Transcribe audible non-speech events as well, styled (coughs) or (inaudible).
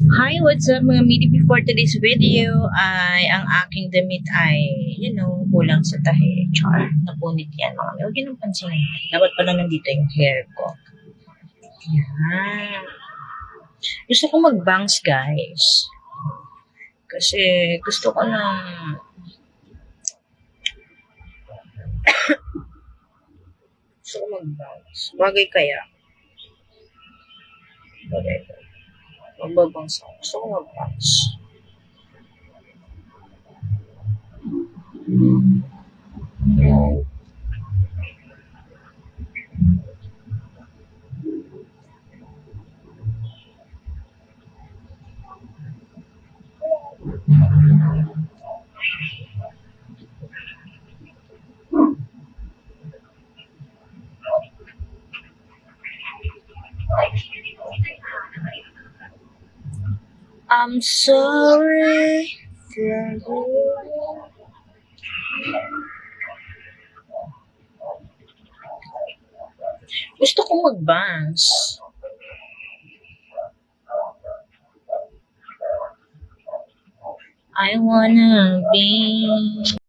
Hi, what's up mga midi? Before today's video ay ang aking damit ay, you know, kulang sa tahi. Char, napunit yan mga may. Huwag yun ang pansin. Dapat pala nandito yung hair ko. Yan. Gusto ko mag-bangs, guys. Kasi gusto ko ng (coughs) gusto ko mag-bangs. Bagay kaya. Bagay kaya. Lula vamos lá I'm sorry for. Gusto ko mag-bangs. I wanna be